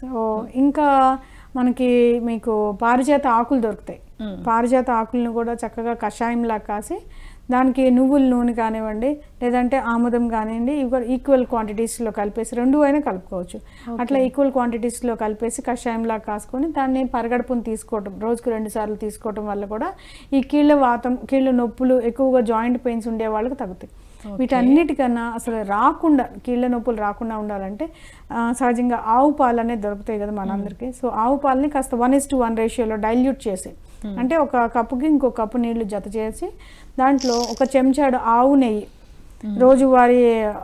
So ఇంకా మనకి మీకు పారిజాత ఆకులు దొరుకుతాయి. పారిజాత ఆకులను కూడా చక్కగా కషాయంలా కాసి దానికి నువ్వుల నూనె కానివ్వండి లేదంటే ఆముదం కానివ్వండి ఇవి ఈక్వల్ క్వాంటిటీస్లో కలిపేసి రెండు అయినా కలుపుకోవచ్చు. అట్లా ఈక్వల్ క్వాంటిటీస్లో కలిపేసి కషాయంలా కాసుకొని దాన్ని పరగడుపుని తీసుకోవటం రోజుకు రెండు సార్లు తీసుకోవటం వల్ల కూడా ఈ కీళ్ళ వాతం కీళ్ళ నొప్పులు ఎక్కువగా జాయింట్ పెయిన్స్ ఉండే వాళ్ళకి తగ్గుతాయి. వీటన్నిటికన్నా అసలు రాకుండా కీళ్ళ నొప్పులు రాకుండా ఉండాలంటే సహజంగా ఆవు పాలు అనేది దొరుకుతాయి కదా మనందరికీ. సో ఆవు పాలని కాస్త వన్ ఇస్ టు వన్ రేషియోలో డైల్యూట్ చేసి అంటే ఒక కప్పుకి ఇంకో కప్పు నీళ్ళు జత చేసి దాంట్లో ఒక చెంచాడు ఆవు నెయ్యి. రోజువారీ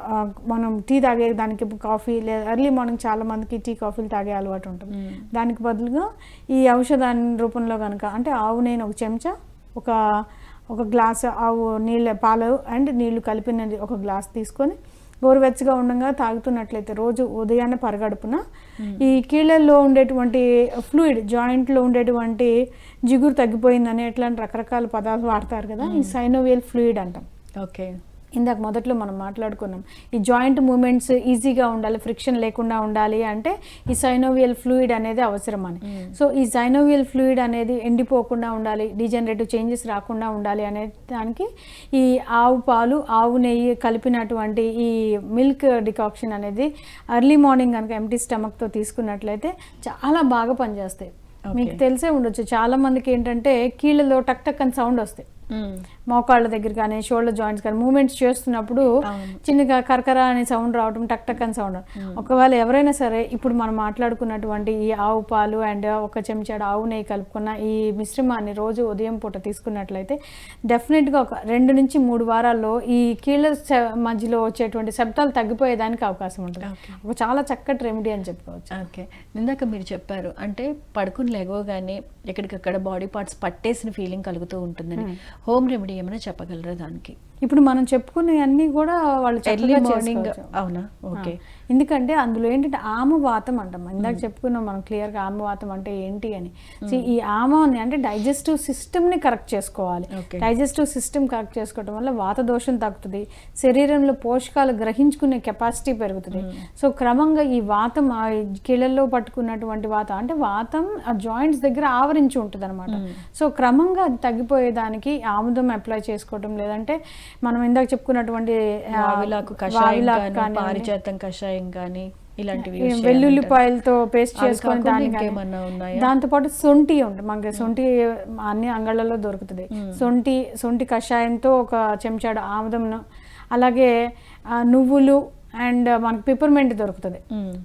ఆ, మనం టీ తాగే దానికి కాఫీ లేదా ఎర్లీ మార్నింగ్ చాలా మందికి టీ కాఫీలు తాగే అలవాటు ఉంటుంది. దానికి బదులుగా ఈ ఔషధాన్ని రూపంలో కనుక అంటే ఆవు నెయ్యిని ఒక చెంచా ఒక ఒక గ్లాస్ ఆవు నీళ్ళ పాలు అండ్ నీళ్ళు కలిపినది ఒక గ్లాస్ తీసుకొని గోరువెచ్చగా ఉండగా తాగుతున్నట్లయితే రోజు ఉదయాన్నే పరగడుపున ఈ కీళ్ళల్లో ఉండేటువంటి ఫ్లూయిడ్ జాయింట్లో ఉండేటువంటి జిగురు తగ్గిపోయిందని ఇట్లాంటి రకరకాల పదాలు వాడతారు కదా ఈ సైనోవియల్ ఫ్లూయిడ్ అంటాం. ఓకే. ఇందాక మొదట్లో మనం మాట్లాడుకున్నాం ఈ జాయింట్ మూమెంట్స్ ఈజీగా ఉండాలి ఫ్రిక్షన్ లేకుండా ఉండాలి అంటే ఈ సైనోవియల్ ఫ్లూయిడ్ అనేది అవసరం అని సో ఈ సైనోవియల్ ఫ్లూయిడ్ అనేది ఎండిపోకుండా ఉండాలి డిజనరేటివ్ చేంజెస్ రాకుండా ఉండాలి అనే దానికి ఈ ఆవు పాలు ఆవు నెయ్యి కలిపినటువంటి ఈ మిల్క్ డికాక్షన్ అనేది ఎర్లీ మార్నింగ్ కనుక ఎంటీ స్టమక్తో తీసుకున్నట్లయితే చాలా బాగా పనిచేస్తాయి. మీకు తెలిసే ఉండొచ్చు చాలా మందికి ఏంటంటే కీళ్ళలో టక్ టక్ అని సౌండ్ వస్తాయి. మోకాళ్ళ దగ్గర కానీ షోల్డర్ జాయింట్స్ కానీ మూమెంట్స్ చేస్తున్నప్పుడు. చిన్నగా కరకర అనే సౌండ్ రావడం టక్ టక్ అని సౌండ్ ఒకవేళ ఎవరైనా సరే ఇప్పుడు మనం మాట్లాడుకున్నటువంటి ఈ ఆవు పాలు అండ్ ఒక చెంచాడు ఆవు నెయ్యి కలుపుకున్న ఈ మిశ్రమాన్ని రోజు ఉదయం పూట తీసుకున్నట్లయితే డెఫినెట్గా ఒక రెండు నుంచి మూడు వారాల్లో ఈ కీళ్ళ మధ్యలో వచ్చేటువంటి శబ్దాలు తగ్గిపోయేదానికి అవకాశం ఉంటుంది. ఒక చాలా చక్కటి రెమెడీ అని చెప్పుకోవచ్చు. ఓకే. ఇందాక మీరు చెప్పారు అంటే పడుకుని లేవగానే ఎక్కడికక్కడ బాడీ పార్ట్స్ పట్టేసిన ఫీలింగ్ కలుగుతూ ఉంటుందని. హోమ్ రెమెడీ ఏమైనా చెప్పగలరా దానికి? ఇప్పుడు మనం చెప్పుకునే అన్నీ కూడా వాళ్ళు ఎర్లీ మార్నింగ్. అవునా? ఓకే ఎందుకంటే అందులో ఏంటంటే ఆమవాతం అంటాం. ఇందాక చెప్పుకున్నాం మనం క్లియర్గా ఆమవాతం అంటే ఏంటి అని. సో ఈ ఆమాన్ని అంటే డైజెస్టివ్ సిస్టమ్ని కరెక్ట్ చేసుకోవాలి. డైజెస్టివ్ సిస్టమ్ కరెక్ట్ చేసుకోవడం వల్ల వాత దోషం తగ్గుతుంది. శరీరంలో పోషకాలు గ్రహించుకునే కెపాసిటీ పెరుగుతుంది. సో క్రమంగా ఈ వాతం ఆ కీళ్ళల్లో పట్టుకున్నటువంటి వాతం అంటే వాతం ఆ జాయింట్స్ దగ్గర ఆవరించి ఉంటుంది అనమాట సో క్రమంగా అది తగ్గిపోయేదానికి ఆముదం అప్లై చేసుకోవడం లేదంటే మనం ఇందాక చెప్పుకున్నటువంటి వావిలాకు కషాయం కానీ. పారిజాతం కషాయం కానీ ఇలాంటివి వెల్లుల్లిపాయలతో పేస్ట్ చేసుకొని ఉన్నాయా? దాంతో పాటు సొంటి ఉంటుంది. మనకి సొంటి అన్ని అంగళ్ళలో దొరుకుతుంది. సొంటి సొంటి కషాయంతో ఒక చెంచాడు ఆముదంను అలాగే నువ్వులు అండ్ మనకి పిపర్మెంట్ దొరుకుతుంది.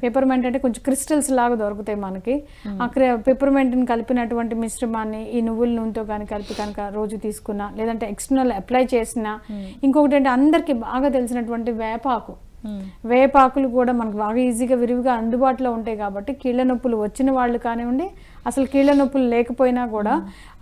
పిపర్మెంట్ అంటే కొంచెం క్రిస్టల్స్ లాగా దొరుకుతాయి మనకి. ఆ పిపర్మెంట్ని కలిపినటువంటి మిశ్రమాన్ని ఈ నువ్వుల నూనెతో కానీ కలిపి కనుక రోజు తీసుకున్నా లేదంటే ఎక్స్టర్నల్ అప్లై చేసినా ఇంకొకటి అంటే అందరికీ బాగా తెలిసినటువంటి వేపాకు. వేపాకులు కూడా మనకు బాగా ఈజీగా విరివిగా అందుబాటులో ఉంటాయి కాబట్టి కీళ్ళ నొప్పులు వచ్చిన వాళ్ళు కానివ్వండి అసలు కీళ్ళ నొప్పులు లేకపోయినా కూడా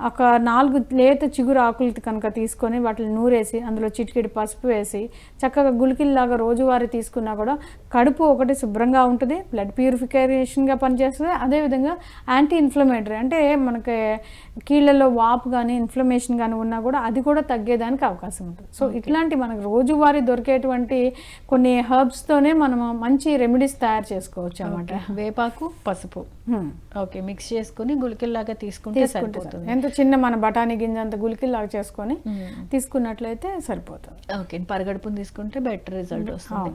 ఒక నాలుగు లేత చిగురు ఆకులు కనుక తీసుకొని వాటిని నూరేసి అందులో చిటికెడు పసుపు వేసి చక్కగా గుళికల్లాగా రోజువారీ తీసుకున్నా కూడా కడుపు ఒకటి శుభ్రంగా ఉంటుంది బ్లడ్ ప్యూరిఫికేషన్గా పనిచేస్తుంది. అదేవిధంగా యాంటీ ఇన్ఫ్లమేటరీ అంటే మనకి కీళ్ళలో వాపు కానీ ఇన్ఫ్లమేషన్ కానీ ఉన్నా కూడా అది కూడా తగ్గేదానికి అవకాశం ఉంటుంది. సో ఇట్లాంటి మనకు రోజువారీ దొరికేటువంటి కొన్ని హర్బ్స్తోనే మనం మంచి రెమెడీస్ తయారు చేసుకోవచ్చు అన్నమాట. ఓకే. వేపాకు పసుపు. హ్మ్. ఓకే మిక్స్ చేసుకుని గుళికల్లాగా తీసుకుంటే సరిపోతుంది. ఎంత చిన్న మన బఠానీ గింజ అంత గులికిలాగా చేసుకొని. తీసుకున్నట్లయితే సరిపోతుంది. ఓకే పరగడుపుని తీసుకుంటే బెటర్ రిజల్ట్ వస్తుంది.